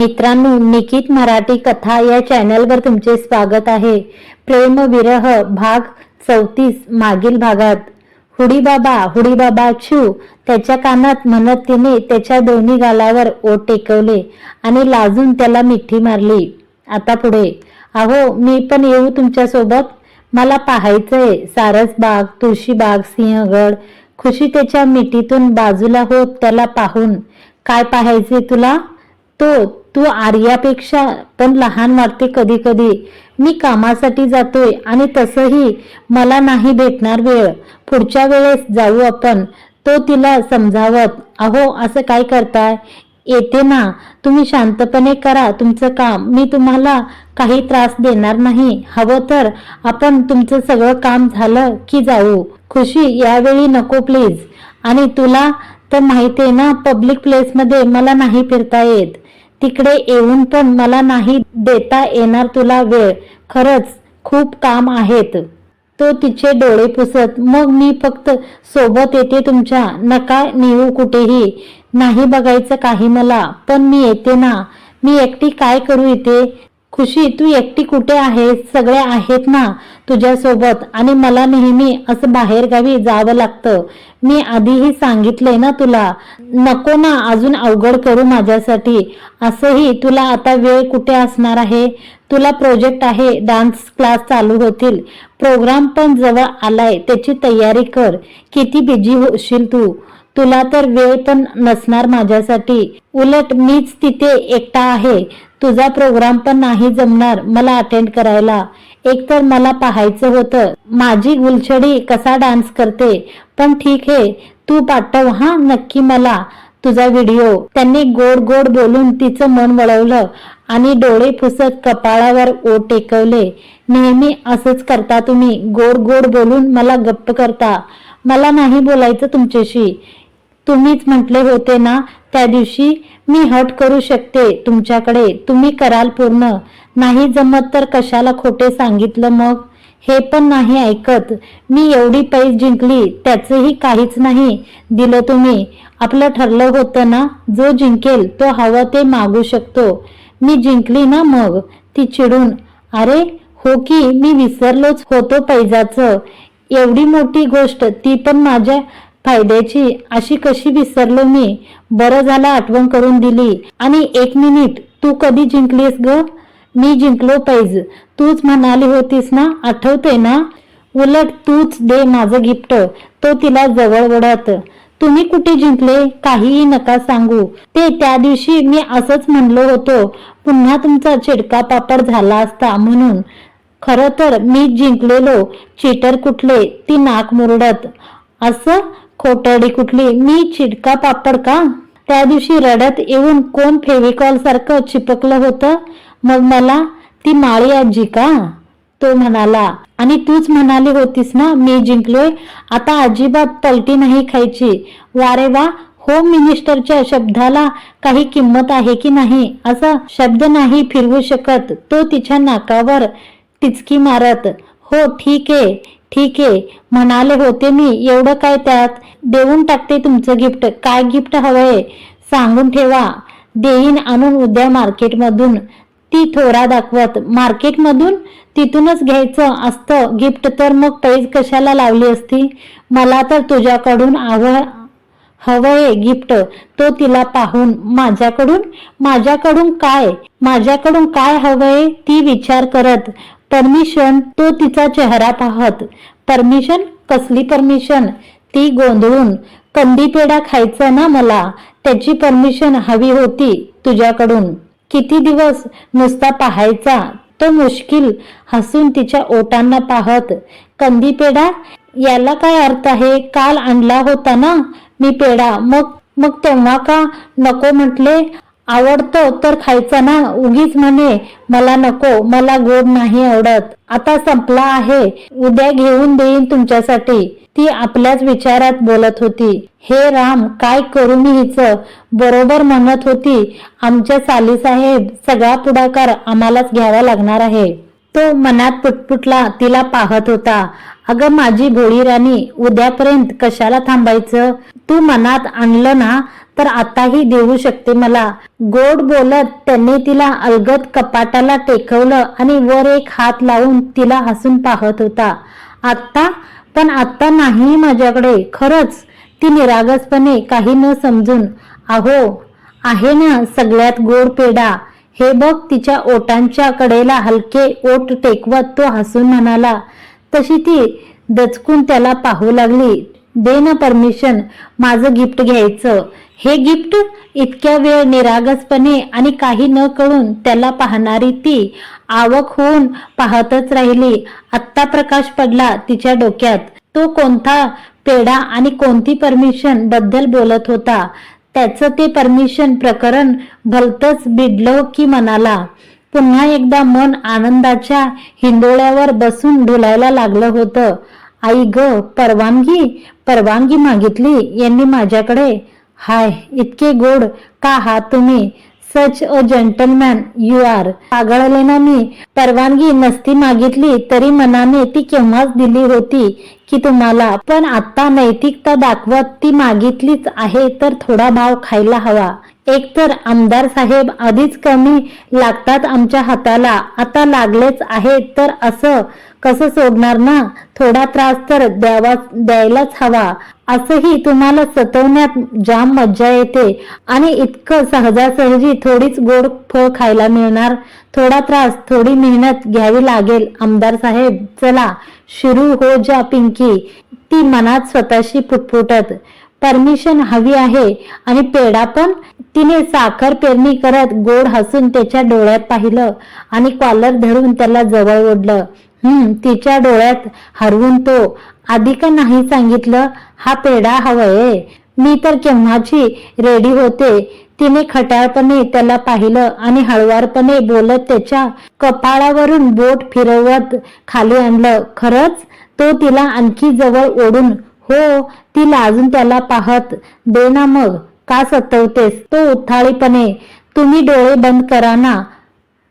मित्रांनो निकित मराठी कथा या चॅनलवर तुमचे स्वागत आहे. प्रेम विरह भाग चौतीस मागील भागात. हुडी बाबा हुडी बाबा छू त्याच्या कानात म्हणत तिने त्याच्या दोन्ही गालावर ओट टेकवले आणि लाजून त्याला मिठी मारली. आता पुढे. अहो मी पण येऊ तुमच्यासोबत? मला पाहायचंय. सारसबाग तुळशीबाग सिंहगड. खुशी त्याच्या मिठीतून बाजूला होत त्याला पाहून. काय पाहायचे तुला? तो तू आर्यापेक्षा पण लहान वाटते कधी कधी. मी कामासाठी जातोय आणि तसंही मला नाही भेटणार वेळ. पुढच्या वेळेस जाऊ आपण. तो तिला समजावत अहो असं काय करताय? येते ना. तुम्ही शांतपणे करा तुमचं काम. मी तुम्हाला काही त्रास देणार नाही. हवं तर आपण तुमचं सगळं काम झालं की जाऊ. खुशी यावेळी नको प्लीज. आणि तुला तर माहिती आहे ना पब्लिक प्लेसमध्ये मला नाही फिरता येत. तिकडे येऊन पण मला नाही देता येणार तुला वेळ. खरंच खूप काम आहेत. तो तिचे डोळे पुसत मग मी फक्त सोबत येते तुमच्या. नका नेऊ कुठेही. नाही बघायचं काही मला. पण मी येते ना. मी एकटी काय करू इथे? खुशी तू एकटी कुठे आहेस? सगळे आहेत ना तुझ्यासोबत. आणि मला नेहमी असं बाहेरगावी जावं लागतं. मी आधीही सांगितलंय ना तुला नको ना अजून अवघड करू माझ्यासाठी. असंही तुला आता वेळ कुठे असणार आहे? तुला प्रोजेक्ट आहे डान्स क्लास चालू होतील. प्रोग्राम पण जवळ आलाय त्याची तयारी कर. किती बिझी होशील तू? तुला तर वेळ पण नसणार माझ्यासाठी. उलट मीच तिथे एकटा आहे. तुझा प्रोग्राम पण नाही जमणार मला अटेंड करायला. एकतर मला पाहायचं होतं माझी गुलछडी कसा डान्स करते पण ठीक आहे तू पाठव हा नक्की मला तुझा व्हिडिओ त्यांनी गोड गोड बोलून तिचं मन वळवलं आणि डोळे पुसत कपाळावर ओट टेकवले. नेहमी असंच करता तुम्ही गोड गोड बोलून मला गप्प करता. मला नाही बोलायचं तुमच्याशी. तुम्हीच म्हटले होते ना त्या दिवशी मी हट करू शकते तुमच्याकडे. तुम्ही कराल पूर्ण. नाही जमत तर कशाला खोटे सांगितलं मग? हे पण नाही ऐकत. मी एवढी पैस जिंकली त्याचंही काहीच नाही दिलं तुम्ही. आपलं ठरलं होतं ना जो जिंकेल तो हवं ते मागू शकतो. मी जिंकली ना मग? ती चिडून. अरे हो की मी विसरलोच होतो पैजाचं. एवढी मोठी गोष्ट ती पण माझ्या फायद्याची अशी कशी विसरलो मी? बरं झालं आठवण करून दिली. आणि एक मिनिट तू कधी जिंकलीस ग? मी जिंकलो पैज. तूच म्हणाली होतीस ना आठवते ना? उलट तूच दे माझं गिफ्ट. तो तिला जवळ वडत तुम्ही कुठे जिंकले? काहीही नका सांगू. ते त्या दिवशी मी असंच म्हणलो होतो पुन्हा तुमचा चिडका पापड झाला असता म्हणून. खरं तर मी जिंकलेलो. चिटर कुठले? ती नाक मुरडत. असं? खोटडी कुठली? मी चिडका पापड का? त्या दिवशी रडत येऊन कोण फेविकॉल सारखं चिपकलं होतं? मग मला ती माळी आजी का? तो म्हणाला. आणि तूच म्हणाली होतीस ना मी जिंकलोय. आता अजिबात पलटी नाही खायची. वारे वा होम मिनिस्टरच्या शब्दाला काही किंमत आहे की नाही? असा शब्द नाही फिरवू शकत. तो तिच्या नाकावर टिचकी मारत हो ठीक आहे. ठीक आहे. म्हणाले होते मी. एवढं काय त्यात? देऊन टाकते तुमचं गिफ्ट. काय गिफ्ट हवंय? सांगून ठेवा. देईन आणून उद्या मार्केटमधून. ती थोरा दाखवत. मार्केटमधून? तिथूनच घ्यायचं असतं. गिफ्ट तर मग पैज कशाला लावली असती? मला तर तुझ्याकडून आव हवंय गिफ्ट. तो तिला पाहून माझ्याकडून? माझ्याकडून काय? माझ्याकडून काय हवंय? ती विचार करत परमिशन तो तिचा चेहरा पाहत. परमिशन कसली परमिशन ती गोंधळून कंदी पेढा खायचा ना मला? त्याची परमिशन हवी होती तुझ्याकडून. किती दिवस नुसता पाहायचा? तो मुश्किल हसून तिच्या ओटांना पाहत. कंदी पेढा? याला काय अर्थ आहे? काल आणला होता ना मी पेढा. मग मग तेव्हा का? नको म्हटले? आवडतो तर खायचं ना? उगीच म्हणे मला नको मला गोड नाही आवडत. आता संपला आहे. उद्या घेऊन देईन तुमच्यासाठी. ती आपल्याच विचारात बोलत होती. हे राम काय करू मी हिच? बरोबर म्हणत होती. आमच्या सालीसाहेब सगळा पुढाकार आम्हालाच घ्यावा लागणार आहे. तो मनात पुटपुटला तिला पाहत होता. अगं माझी भोळी राणी उद्यापर्यंत कशाला थांबायचं? तू मनात आणलं ना तर आताही देऊ शकते मला. गोड बोलत त्यांनी तिला अलगत कपाटाला टेकवलं आणि वर एक हात लावून तिला हसून पाहत होता. आत्ता? पण आत्ता नाही माझ्याकडे खरंच. ती निरागसपणे काही न समजून अहो आहे ना सगळ्यात गोड पेढा. हे बघ तिच्या ओटांच्या कडेला हलके ओट टेकवत तो हसून म्हणाला तशी ती दचकून त्याला पाहू लागली. दे ना परमिशन माझं गिफ्ट घ्यायचं. हे गिफ्ट इतक्या वेळ निरागसपणे आणि काही न कळून त्याला पाहणारी ती आवक होऊन पाहतच राहिली. आत्ता प्रकाश पडला तिच्या डोक्यात. तो कोणता पेढा आणि कोणती परमिशनबद्दल बोलत होता. त्याचं ते परमिशन प्रकरण भलतच बिडलं की मनाला. पुन्हा एकदा मन आनंदाच्या हिंदोळ्यावर बसून ढुलायला लागलं होतं. आई ग परवानगी? परवानगी मागितली? यांनी माझ्याकडे? हाय इतके गोड का हा तुम्ही? Such a gentleman you are पागळले ना मी. परवानगी नसती मागितली तरी मनाने ती केव्हाच दिली होती की तुम्हाला? पण आता नैतिकता दाखवत ती मागितलीच आहे तर थोडा भाव खायला हवा. एकतर आमदार साहेब आधीच कमी लागतात आमच्या हाताला आता लागलेच आहेत तर असं कसं सोडणार ना? थोडा त्रास तर द्यावा द्यायलाच हवा. असंही तुम्हाला सतवण्यात जाम मज्जा येते आणि इतकं सहजासहजी थोडीच गोड फळ खायला मिळणार. थोडा त्रास थोडी मेहनत घ्यावी लागेल. आमदार साहेब चला सुरू हो जा पिंकी. ती मनात स्वतःशी फुटफुटत परमिशन हवी आहे आणि पेढा पण. तिने साखर पेरणी करत गोड हसून त्याच्या डोळ्यात पाहिलं आणि कॉलर धरून त्याला जवळ ओढलं. हम्म तिच्या डोळ्यात हरवून तो आधी का नाही सांगितलं हा पेढा हवंय मी तर केव्हाची रेडी होते. तिने खटाळपणे त्याला पाहिलं आणि हळवारपणे बोलत त्याच्या कपाळावरून बोट फिरवत खाली आणलं. खरंच? तो तिला आणखी जवळ ओढून हो ती लाजून त्याला पाहत दे ना मग का सतवतेस? तो उथाळीपणे तुम्ही डोळे बंद करा ना.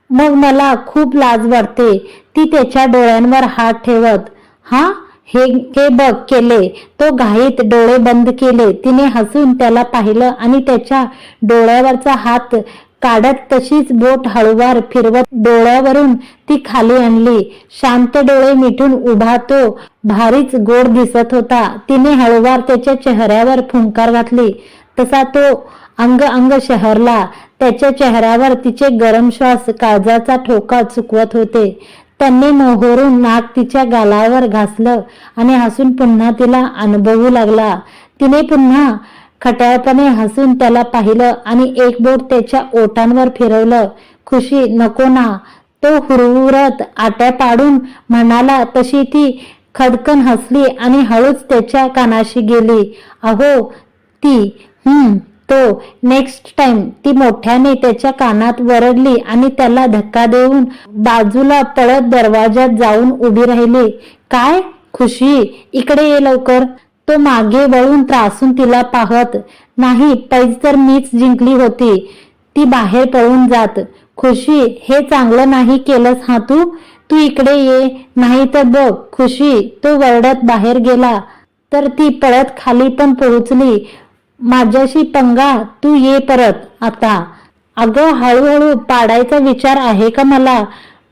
मग मला खूप लाज वाटते. ती त्याच्या डोळ्यांवर हात ठेवत हा हे हे बघ केले. तो घाईत डोळे बंद केले. तिने हसून त्याला पाहिलं आणि त्याच्या डोळ्यावरचा हात काढत तशीच बोट हळूवार फिरवत डोळ्यावरून ती खाली आणली. शांत डोळे मिटून उभा तो. भारीच गोड दिसत होता. तिने हळूवार त्याच्या चेहऱ्यावर फुंकार घातली. तसा तो अंग अंग शहरला. त्याच्या चेहऱ्यावर तिचे गरम श्वास काळजाचा ठोका चुकवत होते. त्यांनी मोहरून नाक तिच्या गालावर घासलं आणि हसून पुन्हा तिला अनुभवू लागला. तिने पुन्हा खटाळपणे हसून त्याला पाहिलं आणि एक बोट त्याच्या ओठांवर फिरवलं. खुशी नको ना. तो हुरहुरत आट्या पाडून म्हणाला तशी ती खदकन हसली आणि हळूच त्याच्या कानाशी गेली. अहो ती हम्म तो नेक्स्ट टाइम ती मोठ्याने त्याच्या कानात वरडली आणि त्याला धक्का देऊन बाजूला पळत दरवाजात जाऊन उभी राहिली. काय? खुशी? इकडे ये लवकर. तो मागे वळून त्रासून तिला पाहत नाही पैज तर मीच जिंकली होती. ती बाहेर पळून जात. खुशी हे चांगलं नाही केलंस हा तू? तू इकडे ये. नाही तर बघ खुशी तो वरडत बाहेर गेला. तर ती पळत खाली पण पोहोचली. माझ्याशी पंगा तू ये परत आता. अगं हळूहळू पाडायचा विचार आहे का मला?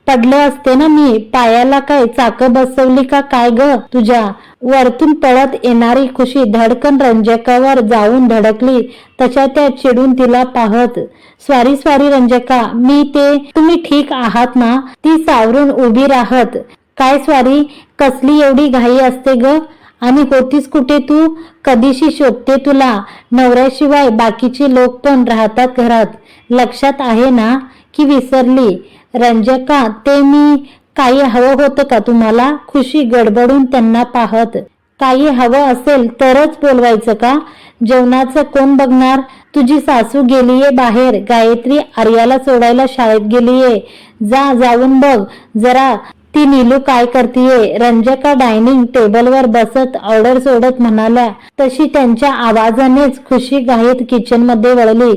पडले असते ना मी पायाला काय चाक बसवली का काय ग तुझ्या? वरतून पळत येणारी खुशी धडकन रंजकावर जाऊन धडकली तशा त्या चिडून तिला पाहत. स्वारी स्वारी रंजका मी ते तुम्ही ठीक आहात ना? ती सावरून उभी राहत. काय स्वारी कसली एवढी घाई असते ग? आणि होतीस कुठे तू? कधीशी शोधते तुला? नवऱ्याशिवाय बाकीचे लोक पण राहतात घरात. लक्षात आहे ना? की विसरली. रंजका ते मी काही हवं होतं का तुम्हाला? खुशी गडबडून त्यांना पाहत. काही हवं असेल तरच बोलवायचं का? जेवणाचं कोण बघणार? तुझी सासू गेलीये बाहेर. गायत्री आर्याला सोडायला शाळेत गेलीये. जा जाऊन बघ. जरा ती नीलू काय करतीये? रंजका डायनिंग टेबलवर बसत ऑर्डर सोडत म्हणाल्या तशी त्यांच्या आवाजानेच खुशी घाईत किचनमध्ये वळली.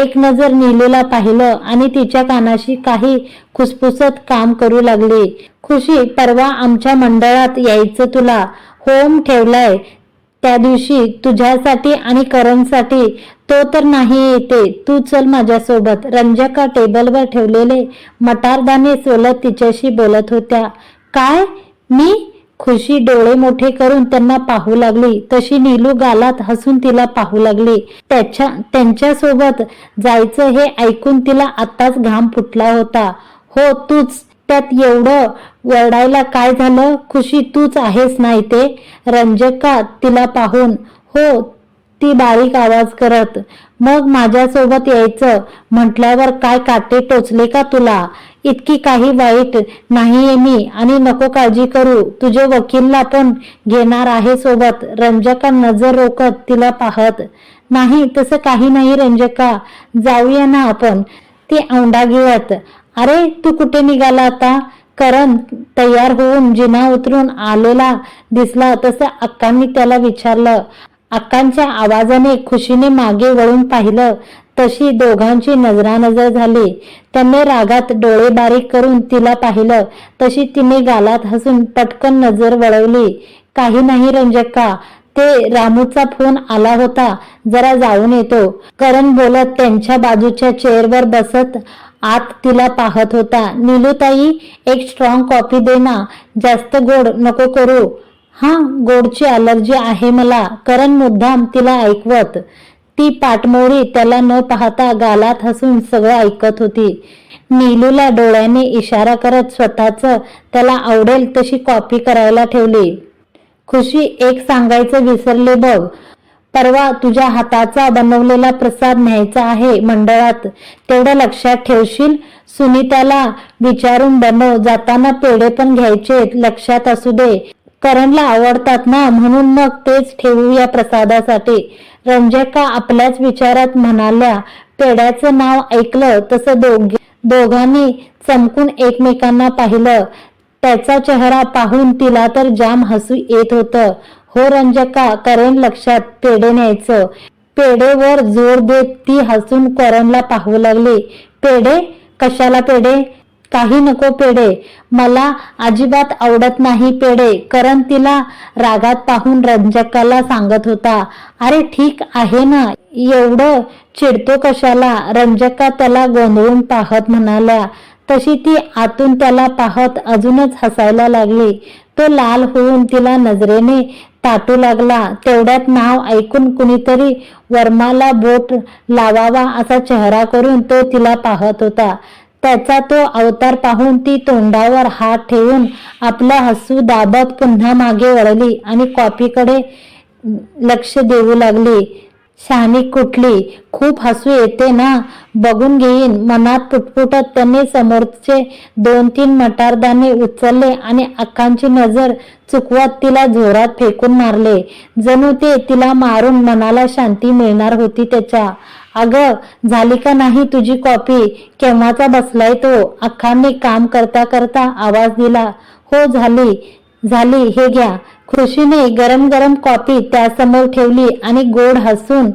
एक नजर नीलूला पाहिलं आणि तिच्या कानाशी काही खुसफुसत काम करू लागली. खुशी परवा आमच्या मंडळात यायचं तुला. होम ठेवलाय. त्या दिवशी तुझ्यासाठी आणि करणसाठी तो तर नाही येते. तू चल माझ्यासोबत. रंजका टेबलवर ठेवलेले मटारदाणे सोलत तिच्याशी बोलत होत्या. काय? मी? खुशी डोळे मोठे करून त्यांना पाहू लागली. तशी नीलू गालात हसून तिला पाहू लागली. त्याच्या त्यांच्यासोबत जायचं हे ऐकून तिला आत्ताच घाम फुटला होता. हो तूच. त्यात एवढं वरडायला काय झालं? खुशी तूच आहेस नाही ते रंजका तिला पाहून हो ती बारीक आवाज करत मग माझ्यासोबत यायचं? म्हटल्यावर काय काटे टोचले का तुला? इतकी काही वाईट नाहीये मी आणि नको काळजी करू. तुझे वकीलला पण घेणार आहे सोबत. रंजका नजर रोखत तिला पाहत नाही तसं काही नाही रंजका. जाऊया ना आपण. ती औंडा गिळत अरे तू कुठे निघाला आता? करण तयार होऊन जिना उतरून आलेला दिसला. तसं अक्कांनी त्याला विचारलं. अक्कांच्या आवाजाने खुशीने मागे वळून पाहिलं. तशी दोघांची नजरानजर झाली. त्याने रागात डोळे बारीक करून तिला पाहिलं. तशी तिने गालात हसून पटकन नजर वळवली. काही नाही रंजक्का. ते रामूचा फोन आला होता. जरा जाऊन येतो. करण बोलत त्यांच्या बाजूच्या चेअरवर बसत आत तिला पाहत होता नीलूताई एक स्ट्रॉंग कॉफी दे ना जास्त गोड नको करू. हा गोडची अलर्जी आहे मला करण मुद्दाम तिला ऐकवत. ती पाठमोरी त्याला न पाहता गालात हसून सगळं ऐकत होती. नीलूला डोळ्याने इशारा करत स्वतःच त्याला आवडेल तशी कॉपी करायला ठेवली. खुशी एक सांगायचं विसरले बघ. परवा तुझ्या हाताचा बनवलेला प्रसाद न्यायचा आहे मंडळात. तेवढं लक्षात ठेवशील? सुनीताला विचारून बनव जाताना पेढे पण घ्यायचे लक्षात असू दे. करणला आवडतात ना म्हणून मग तेच ठेवूया प्रसादासाठी. रंजका आपल्याच विचारात म्हणाल्या पेढ्याचं नाव ऐकलं तसं दोघ दोघांनी चमकून एकमेकांना पाहिलं. त्याचा चेहरा पाहून तिला तर जाम हसू येत होतं. हो रंजका करेन लक्षात पेढे न्यायचं. पेढेवर जोर देत ती हसून करणला पाहू लागली. पेढे? कशाला पेढे? काही नको पेढे. मला अजिबात आवडत नाही पेढे. करण तिला रागात पाहून रंजकाला सांगत होता अरे ठीक आहे ना? एवढं चिडतो कशाला? रंजका त्याला गोंधळून पाहत म्हणाल्या तशी ती आतून त्याला पाहत अजूनच हसायला लागली. तो लाल होऊन तिला नजरेने ताटू लागला. तेवढ्यात नाव ऐकून कुणीतरी वर्माला बोट लावावा असा चेहरा करून तो तिला पाहत होता. त्याचा तो अवतार पाहून ती तोंडावर हात ठेवून आपला हसू दाबत पुन्हा मागे वळली आणि कॉपीकडे लक्ष देऊ लागली. शहाणी कुठली? खूप हसू येते ना? बघून घेईन. मनात पुटपुटत त्यांनी समोरचे दोन तीन मटारदाने उचलले आणि अक्कांची नजर चुकवत तिला जोरात फेकून मारले. जणू ते तिला मारून मनाला शांती मिळणार होती त्याच्या. अगं झाली का नाही तुझी कॉपी? केव्हाचा बसलाय तो? अक्कांनी काम करता करता आवाज दिला. हो झाली. झाली. हे घ्या. खुशीने गरम गरम कॉफी त्यासमोर ठेवली आणि गोड हसून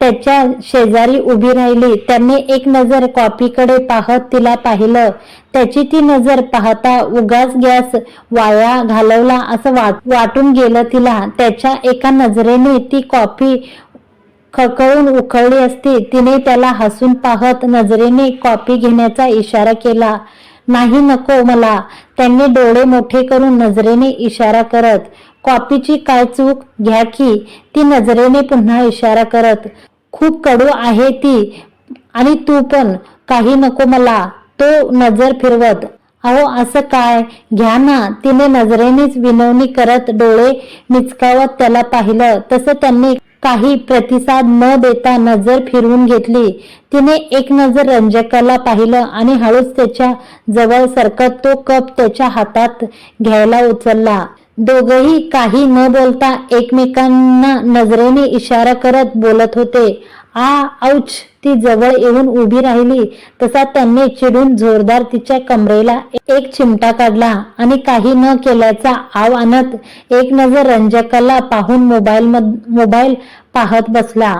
त्याच्या शेजारी उभी राहिली. त्यांनी एक नजर कॉपीकडे पाहत तिला पाहिलं. त्याची ती नजर पाहता उगाच गॅस वाया घालवला असं वाट वाटून गेलं तिला. त्याच्या एका नजरेने ती कॉफी खकळून उखळली असती. तिने त्याला हसून पाहत नजरेने कॉपी घेण्याचा इशारा केला. नाही नको मला. त्यांनी डोळे मोठे करून नजरेने इशारा करत कॉपीची काय चूक? घ्या की ती नजरेने पुन्हा इशारा करत खूप कडू आहे ती आणि तू पण काही नको मला तो नजर फिरवत. अहो असं काय? घ्या ना. तिने नजरेनेच विनवणी करत डोळे मिचकावत त्याला पाहिलं. तसं त्यांनी काही प्रतिसाद न देता नजर फिरवून घेतली. तिने एक नजर रंजकाला पाहिलं आणि हळूच त्याच्याजवळ सरकत तो कप त्याच्या हातात घ्यायला उचलला. दोघही काही न बोलता एकमेकांना नजरेने इशारा करत बोलत होते. आ औच ती जवळ येऊन उभी राहिली. तसा त्यांनी चिडून जोरदार तिच्या कमरेला एक चिमटा काढला आणि काही न केल्याचा आव आणत एक नजर रंजकाला पाहून मोबाईल मोबाईल पाहत बसला.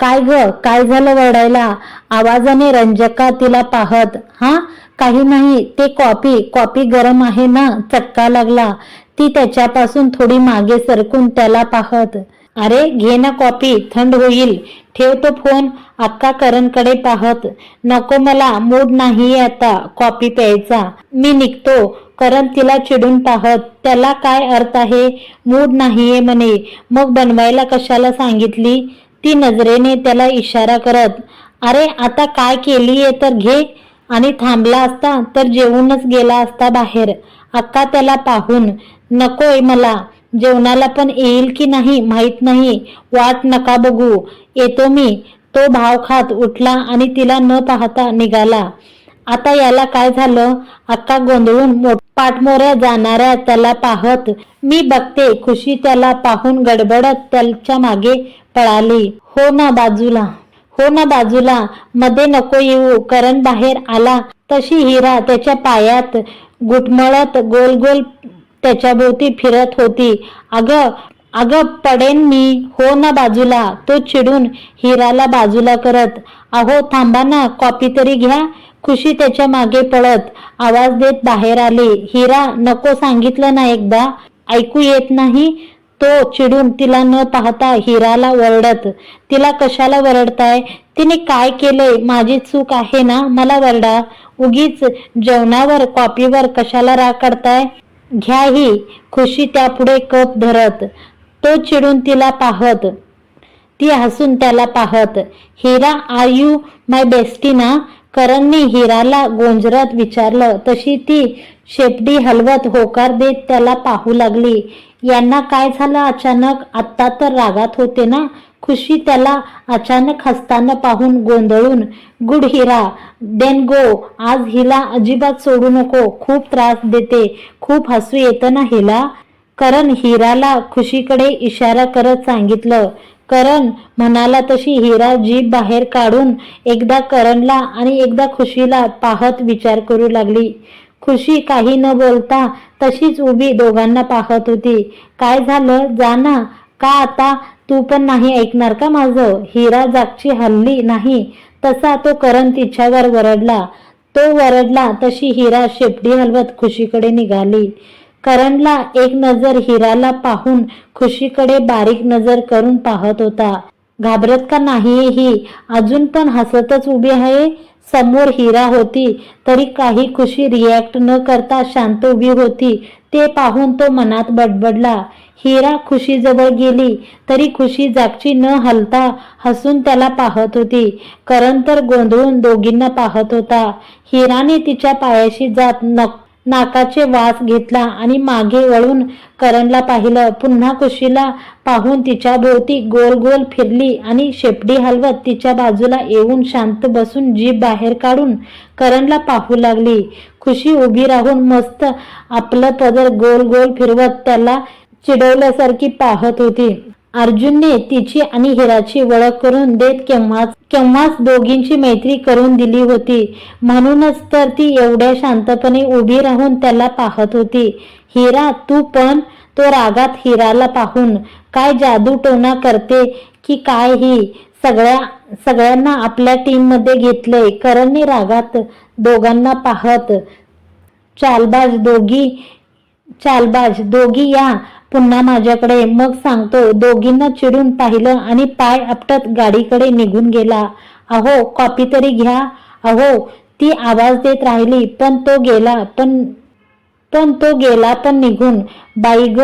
काय ग काय झालं वरडायला? आवाजाने रंजका तिला पाहत हा काही नाही ते कॉपी कॉपी गरम आहे ना? चटका लागला. ती त्याच्यापासून थोडी मागे सरकून त्याला पाहत अरे घे ना कॉपी थंड होईल. ठेवतो फोन. अक्का करणकडे पाहत नको मला मूड नाहीये आता कॉपी प्यायचा. मी निघतो. करण तिला चिडून पाहत त्याला काय अर्थ आहे? मूड नाहीये म्हणे. मग बनवायला कशाला सांगितली? ती नजरेने त्याला इशारा करत अरे आता काय केलीये तर घे. आणि थांबला असता तर जेवूनच गेला असता बाहेर. अक्का त्याला पाहून नकोय मला. जेवणाला पण येईल की नाही माहीत नाही. वाट नका बघू. येतो मी. तो भाव खात उठला आणि तिला न पाहता निघाला. आता याला काय झालं? अक्का गोंधळून पाठमोऱ्या जाणाऱ्या त्याला पाहत मी बघते खुशी त्याला पाहून गडबडत त्याच्यामागे पळाली. हो ना बाजूला. हो ना बाजूला. मध्ये नको येऊ. करण बाहेर आला. तशी हिरा त्याच्या पायात गुटमळत गोल गोल त्याच्याभोवती फिरत होती. अगं अगं पडेन मी. हो ना बाजूला. तो चिडून हिराला बाजूला करत अहो थांबा ना कॉपी तरी घ्या. खुशी त्याच्यामागे पळत आवाज देत बाहेर आली. हिरा नको सांगितलं ना एकदा. ऐकू येत नाही. तो चिडून तिला न पाहता हिराला वरडत तिला कशाला वरडताय? तिने काय केलंय? माझी चूक आहे ना? मला वरडा. उगीच जेवणावर कॉपीवर कशाला राग काढताय घ्या ही खुशी त्यापुढे कप धरत तो चिडून तिला पाहत. ती हसून त्याला पाहत Heera are you my bestie ना? करणने हिराला गोंजरत विचारलं. तशी ती शेपडी हलवत होकार देत त्याला पाहू लागली. यांना काय झालं? अचानक आत्ता तर रागात होते ना? खुशी त्याला अचानक हसताना पाहून गोंधळून गुड हिरा देन गो आज हिला अजिबात सोडू नको खूप त्रास देते खूप हसू येतं ना हिला? करण हिराला खुशीकडे इशारा करत सांगितलं. करण म्हणाला तशी हिरा जीभ बाहेर काढून एकदा करणला आणि एकदा खुशीला पाहत विचार करू लागली. खुशी काही न बोलता तशीच उभी दोघांना पाहत होती. काय झालं? जा ना. का आता तू पण नाही ऐकणार का माझं? हिरा जागची हल्ली नाही. तसा तो करण तिच्यावर वरडला. तो वरडला तशी हिरा शेपटी हलवत खुशीकडे निघाली. करणला एक नजर हिराला पाहून खुशीकडे बारीक नजर करून पाहत होता. घाबरत का नाही ही? अजून पण हसतच उभी आहे? समोर हिरा होती तरी काही खुशी रिॲक्ट न करता शांत उभी होती. ते पाहून तो मनात बडबडला. हिरा खुशीजवळ गेली. तरी खुशी जागची न हलता हसून त्याला पाहत होती. करण तर गोंधळून दोघींना पाहत होता. हिराने तिच्या पायाशी जात नक नाकाचे वास घेतला आणि मागे वळून करणला पाहिलं. पुन्हा खुशीला पाहून तिच्या भोवती गोल गोल फिरली आणि शेपडी हलवत तिच्या बाजूला येऊन शांत बसून जीभ बाहेर काढून करणला पाहू लागली. खुशी उभी राहून मस्त आपलं पदर गोल गोल फिरवत त्याला चिडवल्यासारखी पाहत होती. अर्जुनने तिची आणि हिराची ओळख करून देत केव्हाच केव्हाच दोघींची मैत्री करून दिली होती. म्हणूनच तर ती एवढ्या शांतपणे उभी राहून त्याला पाहत होती. हिरा तू पण तो रागात हिराला पाहून काय जादू टोना करते की काय ही? सगळ्या सगळ्यांना आपल्या टीममध्ये घेतलंय. करणने रागात दोघांना पाहत. चालबाज दोघी चालबाज दोघी या पुन्हा माझ्याकडे मग सांगतो. दोघींना चिडून पाहिलं आणि पाय आपटत गाडीकडे निघून गेला. अहो कॉपी तरी घ्या. अहो ती आवाज देत राहिली पण तो गेला पण पण तो गेला पण निघून. बाई ग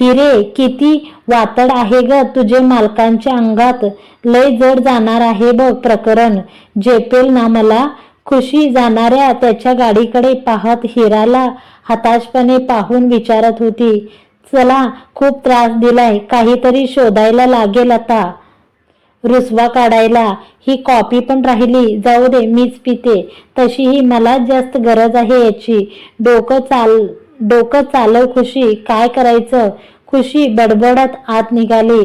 हिरे किती वातड आहे ग तुझे मालकांच्या अंगात. लय जड जाणार आहे बघ प्रकरण. झेपेल ना मला? खुशी जाणाऱ्या त्याच्या गाडीकडे पाहत हिराला हताशपणे पाहून विचारत होती. चला खूप त्रास दिलाय काहीतरी शोधायला लागेल आता. रुसवा काढायला ही कॉपी पण राहिली जाऊ दे मीच पिते. तशीही मला जास्त गरज आहे याची. डोकं चाल डोकं चालव खुशी काय करायचं? खुशी बडबडत आत निघाली.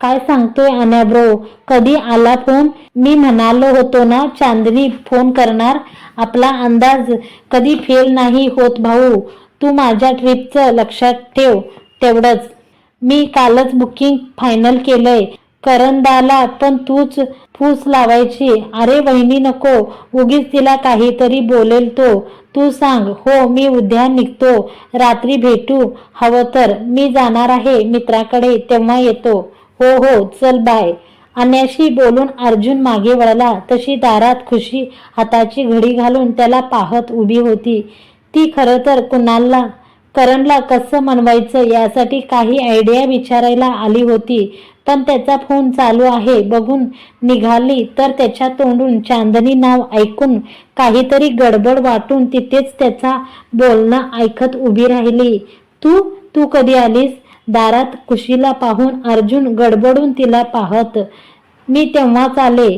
काय सांगतोय अन्याब्रो कधी आला फोन? मी म्हणालो होतो ना चांदनी फोन करणार. आपला अंदाज कधी फेल नाही होत भाऊ. तू माझ्या ट्रिपचं लक्षात ठेव तेवढंच. मी कालच बुकिंग फायनल केलंय. करंदाला पण तूच फूस लावायची. अरे वहिनी नको उगीच तिला काहीतरी बोलेल तो. तू सांग हो मी उद्या निघतो. रात्री भेटू. हवं तर मी जाणार आहे मित्राकडे तेव्हा येतो. हो हो चल बाय. अन्याशी बोलून अर्जुन मागे वळला. तशी दारात खुशी हाताची घडी घालून त्याला पाहत उभी होती. ती खरं तर कुणाला करणला कसं मनवायचं यासाठी काही आयडिया विचारायला आली होती. पण त्याचा फोन चालू आहे बघून निघाली. तर त्याच्या तोंडून चांदनी नाव ऐकून काहीतरी गडबड वाटून तिथेच त्याचा बोलणं ऐकत उभी राहिली. तू तू कधी आलीस? दारात कुशीला पाहून अर्जुन गडबडून तिला पाहत मी तेव्हाच आले.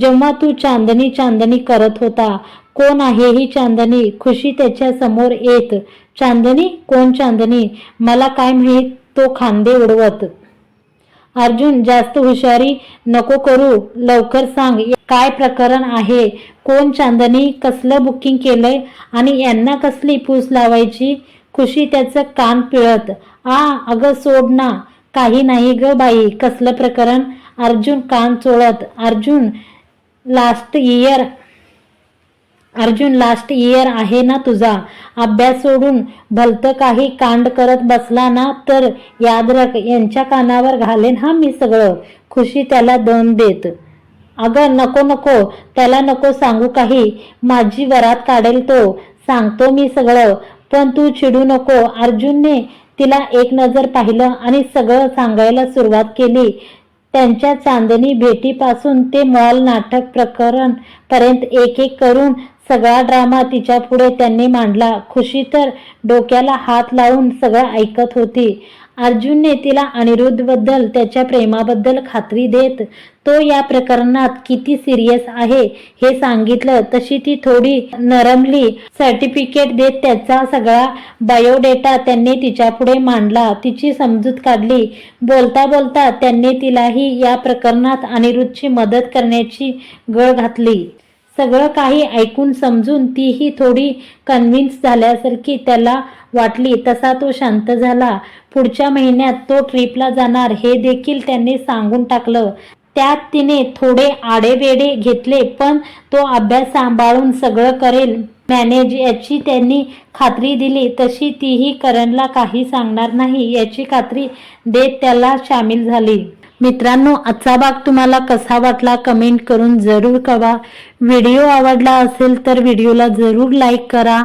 जेव्हा तू चांदणी चांदणी करत होता कोण आहे ही चांदणी? खुशी त्याच्यासमोर येत. चांदणी? कोण चांदणी? मला काय माहीत? तो खांदे उडवत. अर्जुन जास्त हुशारी नको करू. लवकर सांग काय प्रकरण आहे? कोण चांदणी? कसलं बुकिंग केलंय? आणि यांना कसली पूस लावायची? खुशी त्याचं कान पिळत. आ अगं सोड ना. काही नाही ग बाई. कसलं प्रकरण? अर्जुन कान चोळत. Arjun last year Arjun last year आहे ना तुझा? अभ्यास सोडून भलतं काही कांड करत बसला ना तर याद रख यांच्या कानावर घालेन हा मी सगळं. खुशी त्याला दम देत. अगं नको नको त्याला नको सांगू काही. माझी वरात काढेल तो. सांगतो मी सगळं. पण तू चिडू नको. अर्जुनने तिला एक नजर पाहिलं आणि सगळं सांगायला सुरुवात केली. त्यांच्या चांदणी भेटीपासून ते मॉल नाटक प्रकरण पर्यंत एक एक करून सगळा ड्रामा तिच्या पुढे त्यांनी मांडला. खुशी तर डोक्याला हात लावून सगळं ऐकत होती. अर्जुनने तिला अनिरुद्धबद्दल त्याच्या प्रेमाबद्दल खात्री देत तो या प्रकरणात किती सिरियस आहे हे सांगितलं. तशी ती थोडी नरमली सर्टिफिकेट देत त्याचा सगळा बायोडेटा त्यांनी तिच्या पुढे मांडला. तिची समजूत काढली. बोलता बोलता त्यांनी तिलाही या प्रकरणात अनिरुद्धची मदत करण्याची गळ घातली. सगळं काही ऐकून समजून तीही थोडी कन्व्हिन्स झाल्यासारखी त्याला वाटली. तसा तो शांत झाला. पुढच्या महिन्यात तो ट्रिपला जाणार हे देखील त्यांनी सांगून टाकलं. त्यात तिने थोडे आडेवेडे घेतले पण तो अभ्यास सांभाळून सगळं करेल. मॅनेज याची त्यांनी खात्री दिली. तशी तीही करणला काही सांगणार नाही याची खात्री देत त्याला सामील झाली. मित्रांनो आजचा भाग तुम्हाला कसा वाटला कमेंट करून जरूर कळवा. व्हिडिओ आवडला असेल तर व्हिडिओला जरूर लाईक करा.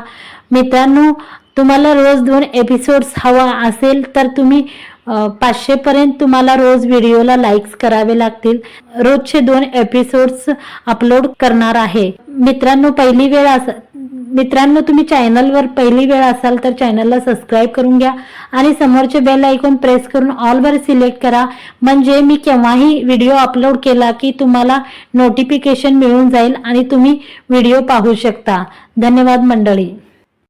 मित्रांनो तुम्हाला रोज दोन एपिसोड्स हवा असेल तर तुम्ही पाचशेपर्यंत तुम्हाला रोज व्हिडिओला लाईक्स करावे लागतील. रोजचे दोन एपिसोड्स अपलोड करणार आहे. मित्रांनो पहिली वेळ अस मित्रांनो तुम्ही चॅनलवर पहिली वेळ असाल तर चॅनलला सबस्क्राईब करून घ्या आणि समोरचे बेल ऐकून प्रेस करून ऑलवर सिलेक्ट करा. म्हणजे मी केव्हाही व्हिडिओ अपलोड केला की तुम्हाला नोटिफिकेशन मिळून जाईल आणि तुम्ही व्हिडिओ पाहू शकता. धन्यवाद मंडळी.